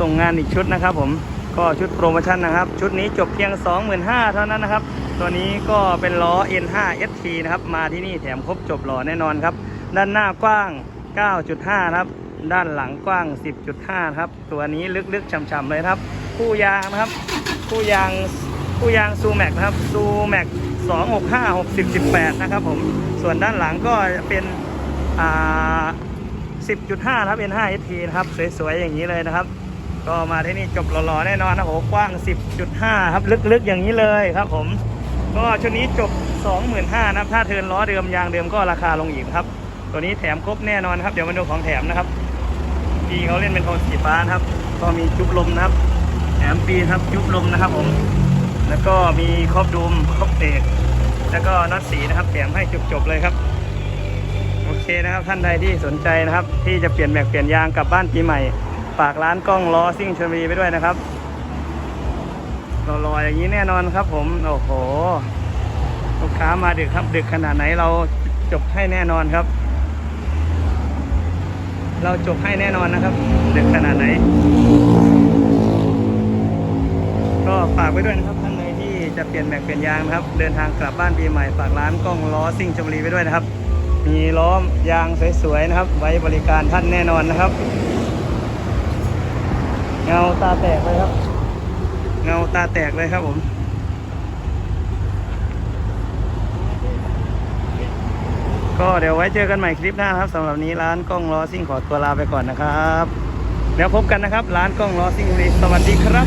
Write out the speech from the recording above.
ส่งงานอีกชุดนะครับ ผมก็ชุดโปรโมชั่นนะครับ ชุดนี้จบเพียง 25,000เท่านั้นนะครับ ตัวนี้ก็เป็นล้อ N5 ST นะครับ มาที่นี่แถมครบจบหล่อแน่นอนครับ ด้านหน้ากว้าง 9.5 นะครับ ด้านหลังกว้าง 10.5 ครับ ตัวนี้ลึกๆฉ่ำๆเลยครับ คู่ยางนะครับ คู่ยางคู่ยางซูแม็กนะครับซูแม็ก265 60 18 นะครับผม ส่วนด้านหลังก็เป็นอ่า10.5 ครับ N5 ST นะครับ สวยๆ อย่างนี้เลยนะครับ ก็มาที่นี่จบหล่อๆแน่นอนนะโหกว้าง 10.5 ครับ ลึกๆอย่างนี้เลยครับผม ก็ชุดนี้จบ 25,000นะครับ ถ้าเทินล้อเดิมยางเดิมก็ราคาลงอีกครับ ตัวนี้แถมครบแน่นอนครับ เดี๋ยวมาดูของแถมนะครับปีเขาเล่นเป็นโทนสีฟ้านะครับ ก็มีจุบลมนะครับ แถมปีครับจุบลมนะครับผม แล้วก็มีครอบดูมครอบเบรกแล้วก็น็อตสีนะครับแถมให้จบๆเลยครับโอเคนะครับท่านใดที่สนใจนะครับ ที่จะเปลี่ยนแม็กเปลี่ยนยางกลับบ้านปีใหม่ ฝากร้านกล้องล้อซิ่งชลบุรีไปด้วยนะครับรอๆอย่างนี้แน่นอนครับ ผม โอ้โห ลูกค้ามาดึกครับ ดึกขนาดไหนเราจบให้แน่นอนครับ เราจบให้แน่นอนนะครับ ดึกขนาดไหน ก็ฝากไว้ด้วยนะครับท่านใดที่จะเปลี่ยนแม็กเปลี่ยนยางนะครับ เดินทางกลับบ้านปีใหม่ฝากร้านกล้องล้อซิ่งชลบุรีไปด้วยนะครับ มีล้อมยางสวยๆนะครับ ไว้บริการท่านแน่นอนนะครับ เงาตาแตกเลยครับ เงาตาแตกเลยครับผมก็เดี๋ยวไว้เจอกันใหม่คลิปหน้าครับสำหรับนี้ร้านกล้องล้อซิ่งขอตัวลาไปก่อนนะครับ แล้วพบกันนะครับ ร้านกล้องล้อซิ่งสวัสดีครับ